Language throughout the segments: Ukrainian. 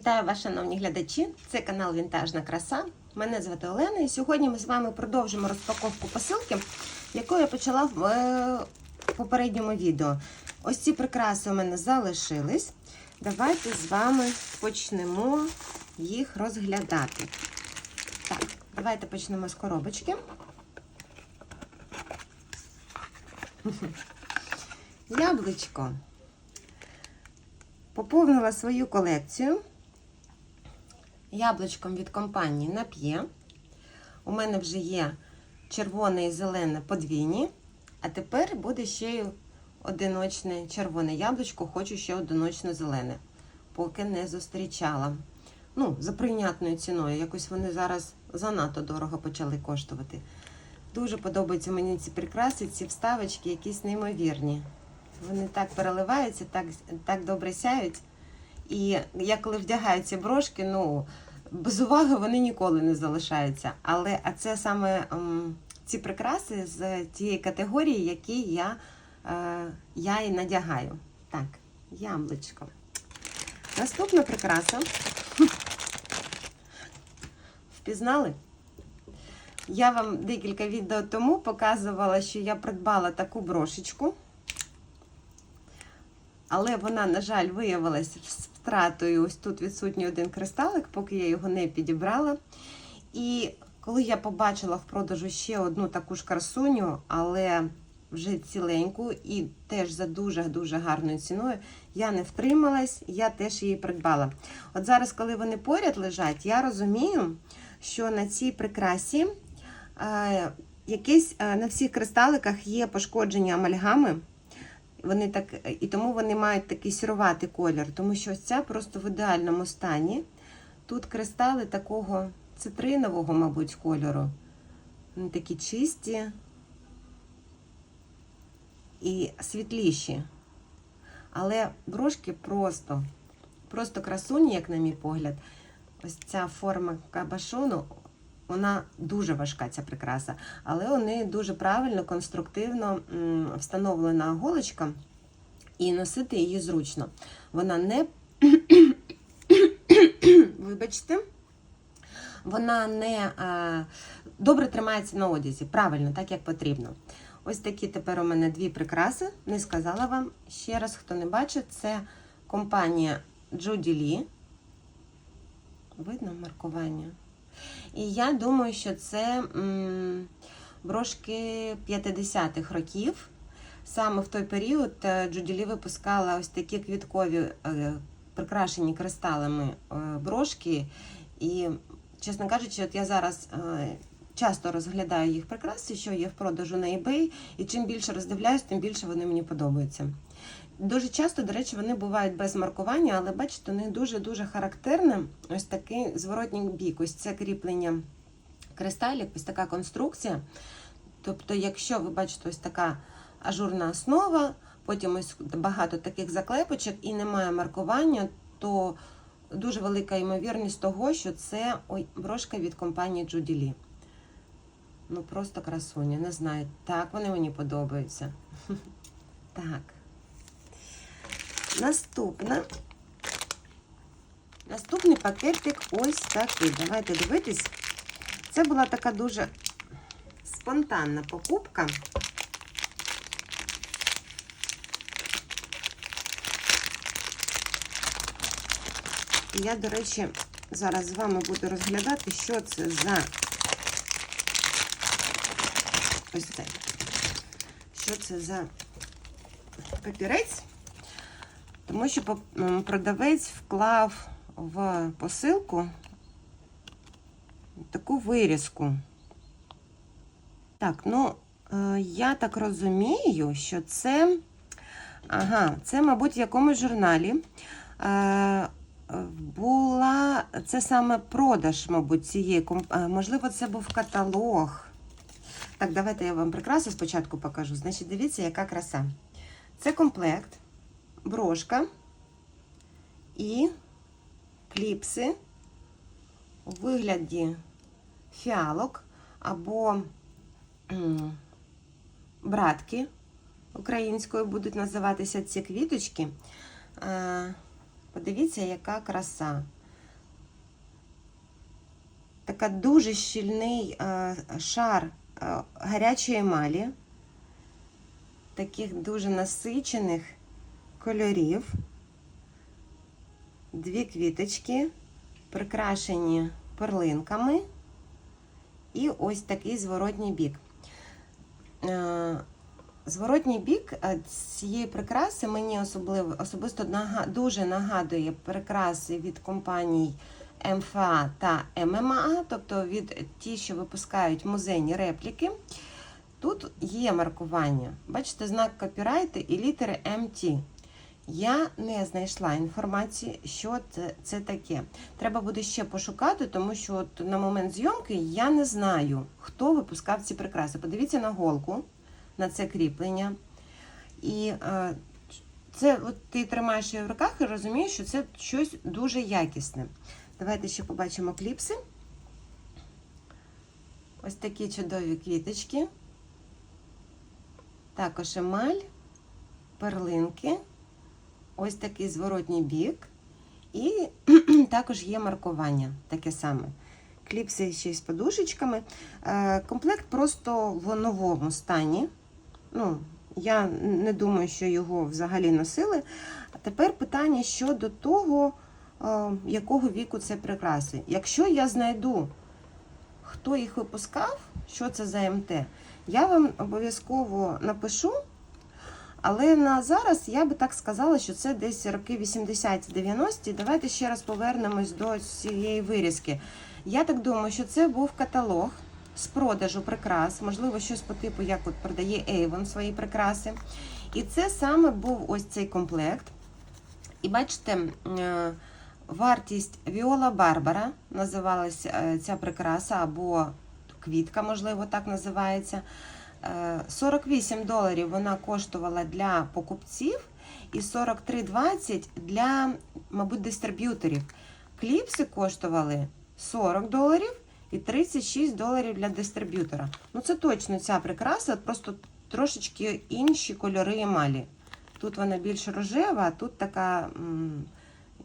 Вітаю вас, шановні глядачі! Це канал Вінтажна краса. Мене звати Олена, і сьогодні ми з вами продовжимо розпаковку посилки, яку я почала в е, попередньому відео. Ось ці прикраси у мене залишились. Давайте з вами почнемо їх розглядати. Так, давайте почнемо з коробочки. Яблучко поповнила свою колекцію яблучком від компанії Нап'є. У мене вже є червоне і зелене подвійні, а тепер буде ще й одиночне червоне яблучко, хочу ще одиночне зелене, поки не зустрічала. Ну, за прийнятною ціною. Якось вони зараз занадто дорого почали коштувати. Дуже подобаються мені ці прикраси, ці вставочки, якісь неймовірні. Вони так переливаються, так, так добре сяють. І я коли вдягаю ці брошки, ну, без уваги вони ніколи не залишаються. Але а це саме ем, ці прикраси з тієї категорії, які я, е, я і надягаю. Так, яблучко. Наступна прикраса. Впізнали? Я вам декілька відео тому показувала, що я придбала таку брошечку. Але вона, на жаль, виявилася з втратою. Ось тут відсутній один кристалик, поки я його не підібрала. І коли я побачила в продажу ще одну таку ж красуню, але вже ціленьку і теж за дуже-дуже гарною ціною, я не втрималась, я теж її придбала. От зараз, коли вони поряд лежать, я розумію, що на цій прикрасі е, якесь е, на всіх кристаликах є пошкодження амальгами. Вони так, і тому вони мають такий сіруватий колір, тому що ось ця просто в ідеальному стані. Тут кристали такого цитринового, мабуть, кольору. Вони такі чисті і світліші. Але брошки просто, просто красуні, як на мій погляд. Ось ця форма кабашону, вона дуже важка, ця прикраса, але у неї дуже правильно, конструктивно встановлена голочка, і носити її зручно. Вона не, вибачте, вона не а, добре тримається на одязі, правильно, так як потрібно. Ось такі тепер у мене дві прикраси. Не сказала вам ще раз, хто не бачить, це компанія Judy Lee. Видно маркування? І я думаю, що це брошки 50-х років. Саме в той період Джуділі випускала ось такі квіткові, е, прикрашені кристалами е, брошки. І, чесно кажучи, от я зараз е, часто розглядаю їх прикраси, що є в продажу на eBay, і чим більше роздивляюсь, тим більше вони мені подобаються. Дуже часто, до речі, вони бувають без маркування, але бачите, у них дуже-дуже характерне ось такий зворотній бік. Ось це кріплення кристалів, ось така конструкція. Тобто, якщо ви бачите, ось така ажурна основа, потім ось багато таких заклепочок і немає маркування, то дуже велика ймовірність того, що це ой, брошка від компанії Lee. Ну, просто красуня, не знаю. Так, вони мені подобаються. Так. Наступна. Наступний пакетик ось такий. Давайте дивитись. Це була така дуже спонтанна покупка. Я, до речі, зараз з вами буду розглядати, що це за ось це. Що це за папірець? Тому що продавець вклав в посилку таку вирізку. Так, ну, я так розумію, що це, ага, це, мабуть, в якомусь журналі була, це саме продаж, мабуть, цієї можливо, це був каталог. Так, давайте я вам прикрасу спочатку покажу. Значить, дивіться, яка краса. Це комплект брошка і кліпси у вигляді фіалок або братки українською будуть називатися ці квіточки. Подивіться, яка краса. така дуже щільний шар гарячої емалі, таких дуже насичених кольорів. Дві квіточки, прикрашені перлинками, і ось такий зворотній бік. Е, Зворотній бік е, цієї прикраси мені особливо особисто дуже нагадує прикраси від компаній МФА та ММА, тобто від ті, що випускають музейні репліки. Тут є маркування. Бачите, знак копірайту і літери МТ. Я не знайшла інформації, що це, це таке. Треба буде ще пошукати, тому що от на момент зйомки я не знаю, хто випускав ці прикраси. Подивіться на голку, на це кріплення. І е, це от ти тримаєш її в руках і розумієш, що це щось дуже якісне. Давайте ще побачимо кліпси. Ось такі чудові квіточки. Також емаль, перлинки, ось такий зворотній бік. І також є маркування таке саме. Кліпси ще з подушечками. Е, Комплект просто в новому стані. Ну, я не думаю, що його взагалі носили. А тепер питання щодо того, е, якого віку це прикраси. Якщо я знайду, хто їх випускав, що це за МТ, я вам обов'язково напишу. Але на зараз я би так сказала, що це десь роки 80-90. Давайте ще раз повернемось до цієї вирізки. Я так думаю, що це був каталог з продажу прикрас, можливо, щось по типу, як от продає Avon свої прикраси. І це саме був ось цей комплект. І бачите, е, вартість Віола Барбара називалась е, ця прикраса, або квітка, можливо, так називається. Е, 48 доларів вона коштувала для покупців і 43,20 для, мабуть, дистриб'юторів. Кліпси коштували 40 доларів і 36 доларів для дистриб'ютора. Ну, це точно ця прикраса, просто трошечки інші кольори емалі. Тут вона більш рожева, а тут така,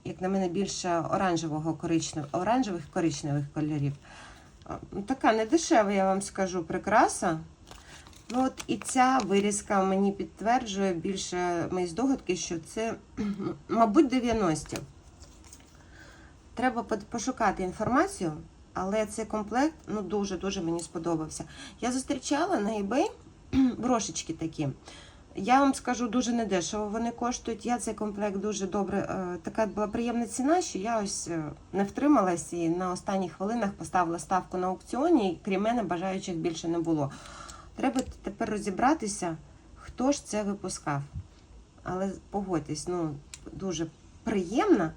як на мене, більше оранжевого коричнев... оранжевих коричневих кольорів. Ну, Така не дешева, я вам скажу, прикраса. Ну, от і ця вирізка мені підтверджує більше мої здогадки, що це, мабуть, 90-ті. Треба пошукати інформацію, але цей комплект ну, дуже-дуже мені сподобався. Я зустрічала на eBay брошечки такі. Я вам скажу, дуже недешево вони коштують. Я цей комплект дуже добре. е, Така була приємна ціна, що я ось е, не втрималась і на останніх хвилинах поставила ставку на аукціоні, і крім мене бажаючих більше не було. Треба тепер розібратися, хто ж це випускав. Але погодьтесь, ну дуже приємна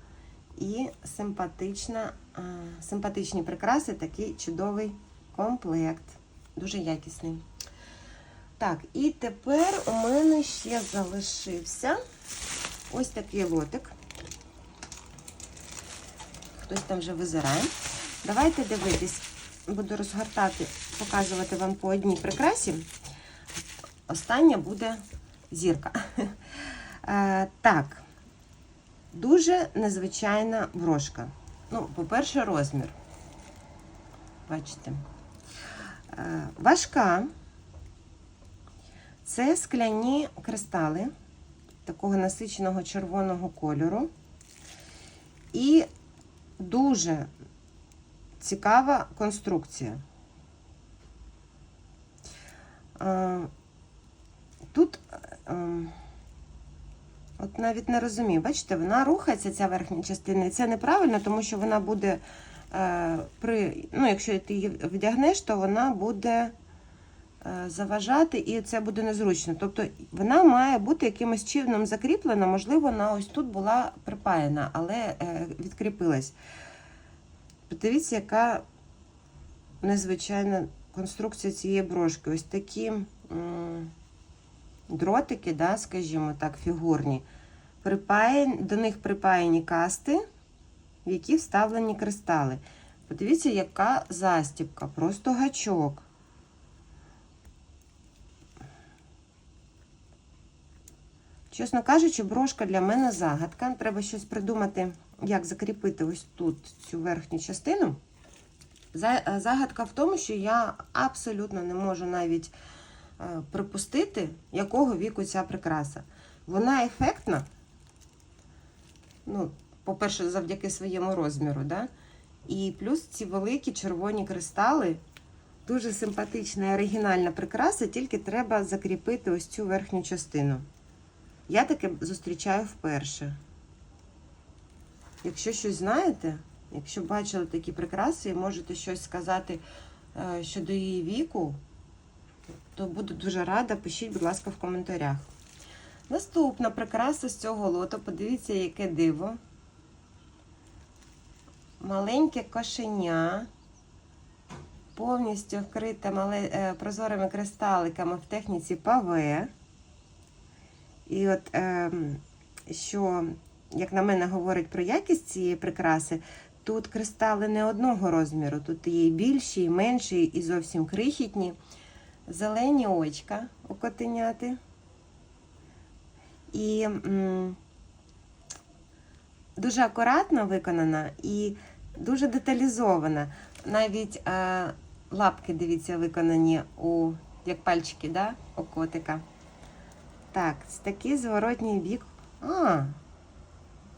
і симпатична, е, симпатичні прикраси, такий чудовий комплект. Дуже якісний. Так, і тепер у мене ще залишився ось такий лотик. Хтось там вже визирає. Давайте дивитись, буду розгортати, показувати вам по одній прикрасі. Остання буде зірка. Е, Так, дуже незвичайна брошка. Ну, по-перше, розмір. Бачите. Е, Важка. Це скляні кристали такого насиченого червоного кольору. І дуже цікава конструкція. Е, Тут е, от навіть не розумію, бачите, вона рухається, ця верхня частина, і це неправильно, тому що вона буде е, при, ну, якщо ти її вдягнеш, то вона буде заважати, і це буде незручно. Тобто вона має бути якимось чином закріплена, можливо, вона ось тут була припаяна, але відкріпилась. Подивіться, яка незвичайна конструкція цієї брошки. Ось такі дротики, да, скажімо так, фігурні. До них припаяні касти, в які вставлені кристали. Подивіться, яка застібка, просто гачок. Чесно кажучи, брошка для мене загадка. Треба щось придумати, як закріпити ось тут цю верхню частину. Е, Загадка в тому, що я абсолютно не можу навіть е, припустити, якого віку ця прикраса. Вона ефектна. Ну, по-перше, завдяки своєму розміру, да? І плюс ці великі червоні кристали. Дуже симпатична і оригінальна прикраса, тільки треба закріпити ось цю верхню частину. Я таке зустрічаю вперше. Якщо щось знаєте, якщо бачили такі прикраси і можете щось сказати е, щодо її віку, то буду дуже рада. Пишіть, будь ласка, в коментарях. Наступна прикраса з цього лоту. Подивіться, яке диво. Маленьке кошеня, повністю вкрите мале, е, прозорими кристаликами в техніці паве. І от, е, що, як на мене, говорить про якість цієї прикраси, тут кристали не одного розміру, тут є і більші, і менші, і зовсім крихітні. Зелені очка у котеняти. І м, дуже акуратно виконана і дуже деталізована. Навіть е, лапки, дивіться, виконані у, як пальчики, да? у котика. Так, такий зворотній бік. А,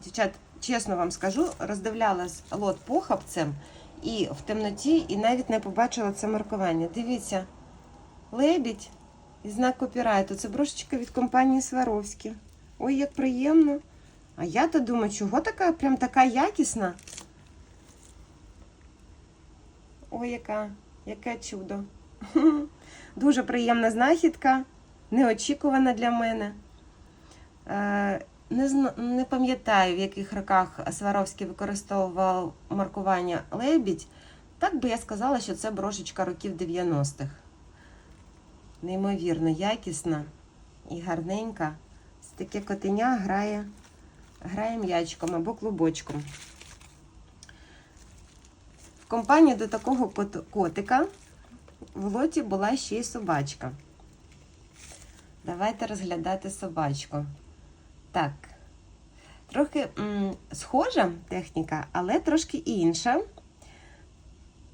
дівчат, чесно вам скажу, роздивлялась лот похапцем і в темноті, і навіть не побачила це маркування. Дивіться, лебідь і знак копірайту. Це брошечка від компанії Сваровські. Ой, як приємно. А я то думаю, чого така прям така якісна? Ой, яка, яке чудо. Дуже приємна знахідка, неочікувана для мене. Не, зна- не пам'ятаю, в яких роках Сваровський використовував маркування лебідь. Так би я сказала, що це брошечка років 90-х. Неймовірно якісна і гарненька. Ось Таке котеня грає, грає м'ячком або клубочком. В компанії до такого кот- котика в лоті була ще й собачка. Давайте розглядати собачку. Так. Трохи м, схожа техніка, але трошки інша.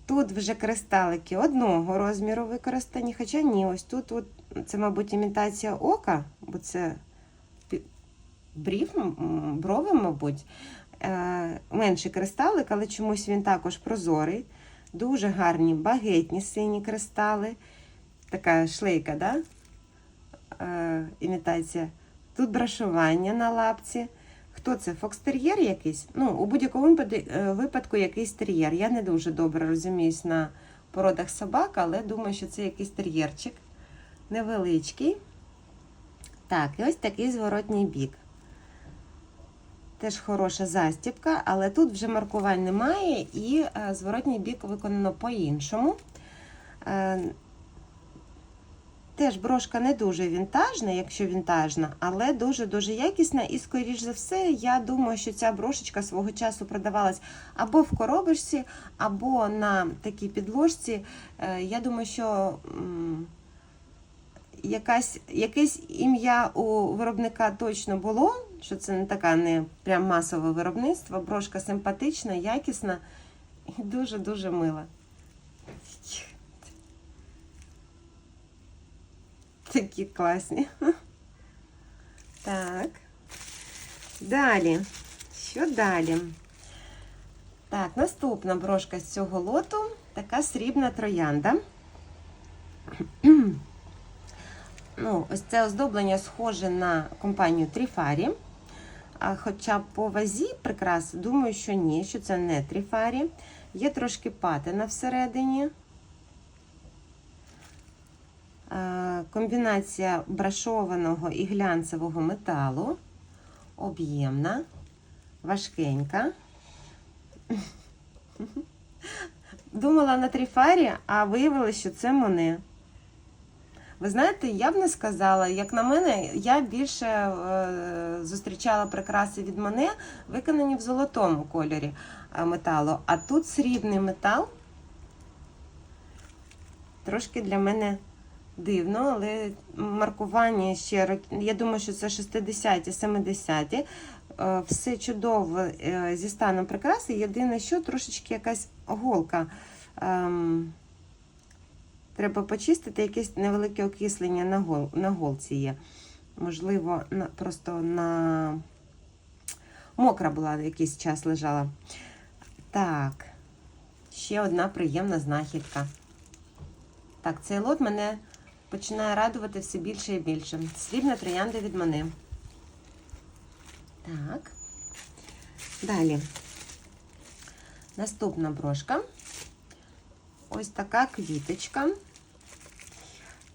Тут вже кристалики одного розміру використані, хоча ні, ось тут от, це, мабуть, імітація ока, бо це брів, брови, мабуть. Е, менший кристалик, але чомусь він також прозорий. Дуже гарні багетні сині кристали. Така шлейка, да? е, імітація. Тут брашування на лапці. Хто це? Фокстер'єр якийсь? Ну, у будь-якому е, випадку якийсь тер'єр. Я не дуже добре розуміюсь на породах собак, але думаю, що це якийсь тер'єрчик. Невеличкий. Так, і ось такий зворотній бік. Теж хороша застібка, але тут вже маркувань немає, і е, зворотній бік виконано по-іншому. Теж брошка не дуже вінтажна, якщо вінтажна, але дуже-дуже якісна. І, скоріш за все, я думаю, що ця брошечка свого часу продавалась або в коробочці, або на такій підложці. Е, Я думаю, що якась, якесь ім'я у виробника точно було, що це не така не прям масове виробництво. Брошка симпатична, якісна і дуже-дуже мила. Такі класні. Так. Далі. Що далі? Так, наступна брошка з цього лоту така срібна троянда. Ну, ось це оздоблення схоже на компанію Тріфарі. А хоча по вазі прикрас, думаю, що ні, що це не Тріфарі. Є трошки патина всередині. Комбінація брашованого і глянцевого металу. Об'ємна, важкенька. Думала на тріфарі, а виявилося, що це моне. Ви знаєте, я б не сказала, як на мене, я більше е, зустрічала прикраси від Моне, виконані в золотому кольорі е, металу. А тут срібний метал. Трошки для мене дивно, але маркування ще я думаю, що це 60-ті, 70-ті. Е, Все чудово е, зі станом прикраси. Єдине, що трошечки якась голка ем, треба почистити, якесь невелике окислення на, гол, на голці є. Можливо, на, просто на мокра була якийсь час лежала. Так, ще одна приємна знахідка. Так, цей лот мене починає радувати все більше і більше. Срібна троянда від мене. Так. Далі. Наступна брошка. Ось така квіточка.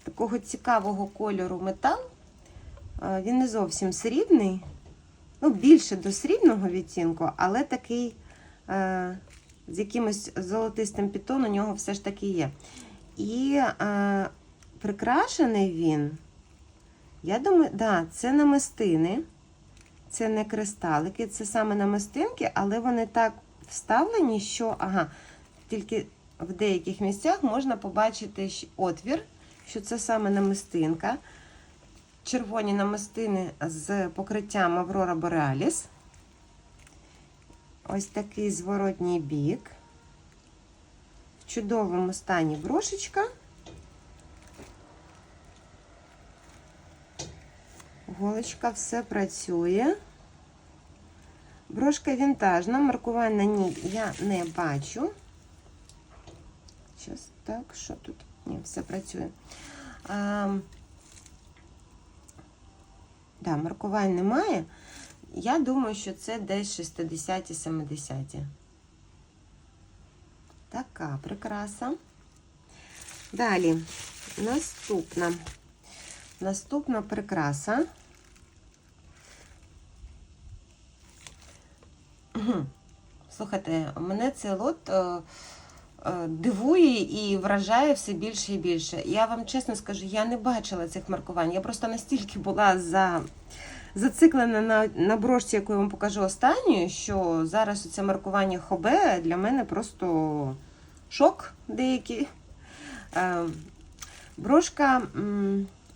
Такого цікавого кольору метал. Е, Він не зовсім срібний. Ну, більше до срібного відтінку, але такий е, з якимось золотистим підтон у нього все ж таки є. І е, прикрашений він, я думаю, да, це намистини. Це не кристалики, це саме намистинки, але вони так вставлені, що ага, тільки в деяких місцях можна побачити отвір, що це саме намистинка. Червоні намистини з покриттям Аврора Borealis. Ось такий зворотній бік. В чудовому стані брошечка. Голочка все працює. Брошка вінтажна, маркувань на ній я не бачу. Щас так, що тут? Ні, все працює. А, да, маркувань немає. Я думаю, що це десь 60-70. Така прикраса. Далі, наступна. Наступна прикраса. Слухайте, мене цей лот е, е, дивує і вражає все більше і більше. Я вам чесно скажу, я не бачила цих маркувань. Я просто настільки була за, зациклена на, на брошці, яку я вам покажу останньою, що зараз це маркування хобе для мене просто шок деякий. Е, брошка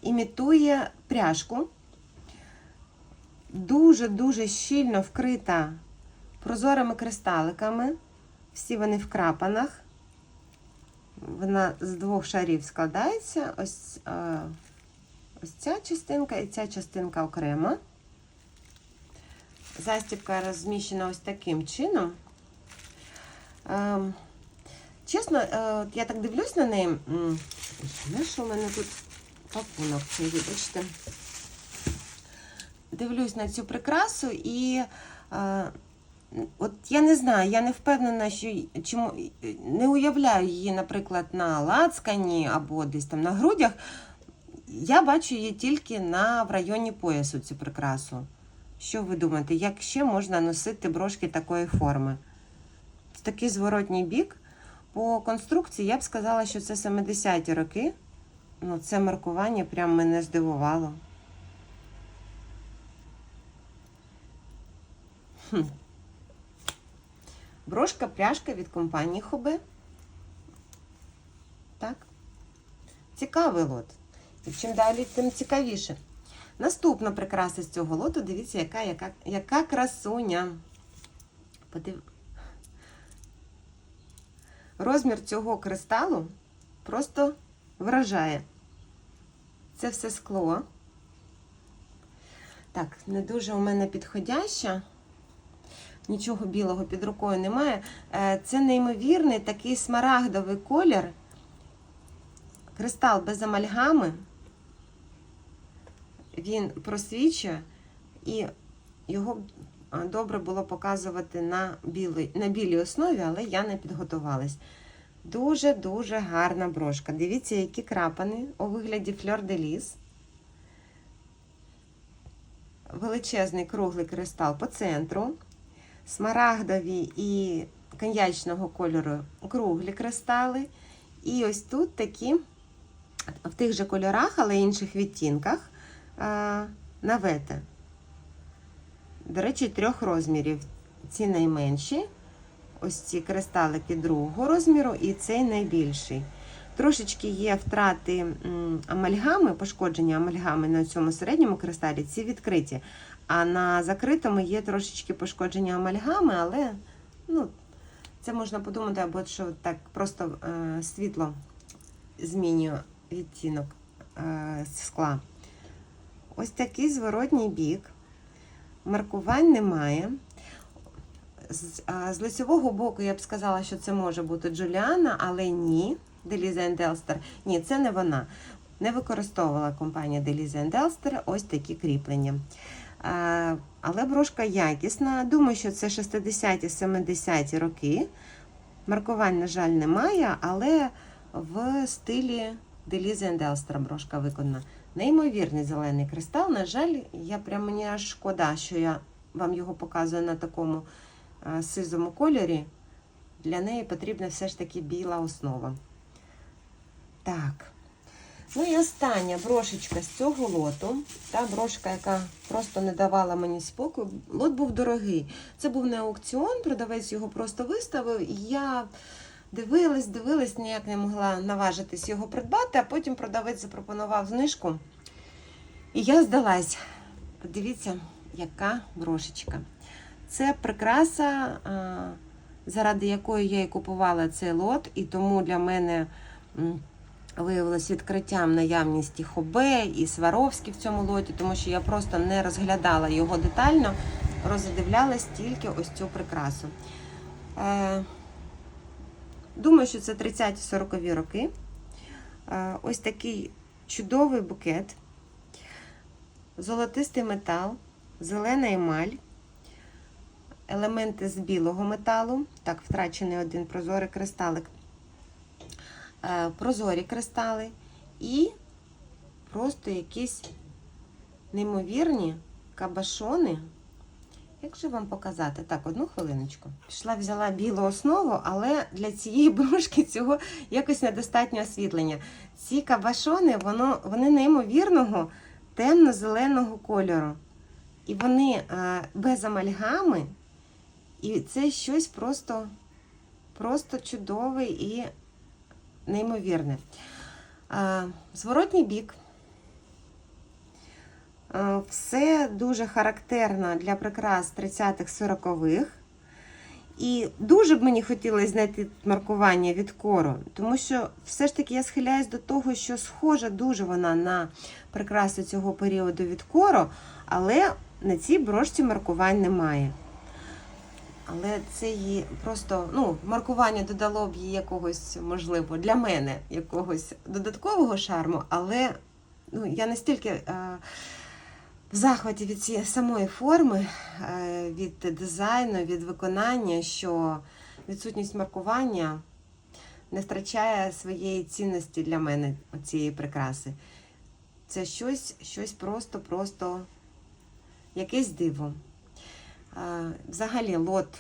імітує пряжку. Дуже-дуже щільно вкрита прозорими кристаликами. Всі вони в крапанах. Вона з двох шарів складається. Ось, е, ось ця частинка і ця частинка окремо. Застібка розміщена ось таким чином. Ем, чесно, е, я так дивлюсь на неї. Знаєш, що у мене тут пакунок вибачте. Дивлюсь на цю прикрасу і. От я не знаю, я не впевнена, що чому не уявляю її, наприклад, на лацкані або десь там на грудях. Я бачу її тільки на в районі поясу цю прикрасу. Що ви думаєте, як ще можна носити брошки такої форми? Це такий зворотній бік. По конструкції я б сказала, що це 70-ті роки. Ну, це маркування прям мене здивувало. Хм. Брошка пряжка від компанії Хобе. Так. Цікавий лот. І чим далі, тим цікавіше. Наступна прикраса з цього лоту, дивіться, яка, яка, яка красуня. Подив... Розмір цього кристалу просто вражає. Це все скло. Так, не дуже у мене підходяща. Нічого білого під рукою немає. Е, Це неймовірний такий смарагдовий колір. Кристал без амальгами. Він просвічує, і його добре було показувати на білій, на білій основі, але я не підготувалась. Дуже-дуже гарна брошка. Дивіться, які крапани у вигляді фльор де ліс. Величезний круглий кристал по центру смарагдові і коньячного кольору круглі кристали. І ось тут такі в тих же кольорах, але інших відтінках а, навети. До речі, трьох розмірів. Ці найменші, ось ці кристалики другого розміру, і цей найбільший. Трошечки є втрати амальгами, пошкодження амальгами на цьому середньому кристалі, ці відкриті. А на закритому є трошечки пошкодження амальгами, але ну, Це можна подумати, або що так просто е, світло змінює відтінок е, скла. Ось такий зворотній бік. Маркувань немає. З, а, з лицевого боку я б сказала, що це може бути Джуліана, але ні. Деліза Делстер. Ні, це не вона. Не використовувала компанія Деліза Делстер ось такі кріплення. А, але брошка якісна. Думаю, що це 60-70-ті роки. Маркувань, на жаль, немає, але в стилі Деліза Делстер брошка виконана. Неймовірний зелений кристал. На жаль, я прям мені аж шкода, що я вам його показую на такому е, сизому кольорі. Для неї потрібна все ж таки біла основа. Так. Ну і остання брошечка з цього лоту. Та брошка, яка просто не давала мені спокою. Лот був дорогий. Це був не аукціон, продавець його просто виставив. І я дивилась, дивилась, ніяк не могла наважитись його придбати, а потім продавець запропонував знижку. І я здалась. Подивіться, яка брошечка. Це прикраса, заради якої я і купувала цей лот, і тому для мене виявилось відкриттям наявність і Хобе, і Сваровські в цьому лоті, тому що я просто не розглядала його детально, роздивлялась тільки ось цю прикрасу. Е, Думаю, що це 30-40 роки. Е, Ось такий чудовий букет, золотистий метал, зелена емаль, елементи з білого металу. Так, втрачений один прозорий кристалик. Е, Прозорі кристали і просто якісь неймовірні кабашони. Як же вам показати? Так, одну хвилиночку. Пішла, взяла білу основу, але для цієї брошки цього якось недостатньо освітлення. Ці кабашони, воно, вони неймовірного темно-зеленого кольору. І вони е, без амальгами. І це щось просто, просто чудове і неймовірне. Зворотній бік. Все дуже характерно для прикрас 30-х-40-х. І дуже б мені хотілося знайти маркування від кору, тому що все ж таки я схиляюсь до того, що схожа дуже вона на прикраси цього періоду від кору, але на цій брошці маркувань немає. Але це її просто ну, маркування додало б їй якогось, можливо, для мене якогось додаткового шарму, але ну, я настільки. Е, в захваті від цієї самої форми, е, від дизайну, від виконання, що відсутність маркування не втрачає своєї цінності для мене цієї прикраси. Це щось, щось просто-просто якесь диво. Е, Взагалі, лот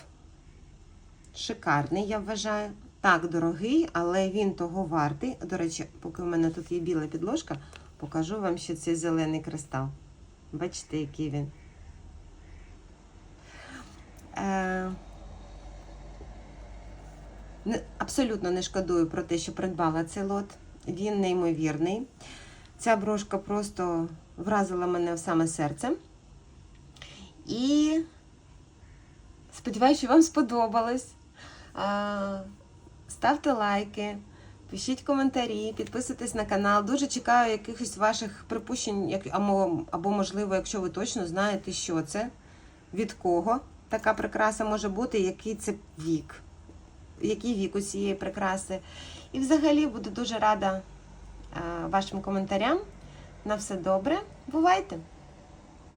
шикарний, я вважаю. Так, дорогий, але він того вартий. До речі, поки у мене тут є біла підложка, покажу вам ще цей зелений кристал. Бачите, який він. Е, абсолютно не шкодую про те, що придбала цей лот. Він неймовірний. Ця брошка просто вразила мене в саме серце. І сподіваюся, що вам сподобалось. Ставте лайки. Пишіть коментарі, підписуйтесь на канал. Дуже чекаю якихось ваших припущень, або, можливо, якщо ви точно знаєте, що це, від кого така прикраса може бути, який це вік, який вік у цієї прикраси. І взагалі буду дуже рада вашим коментарям. На все добре. Бувайте!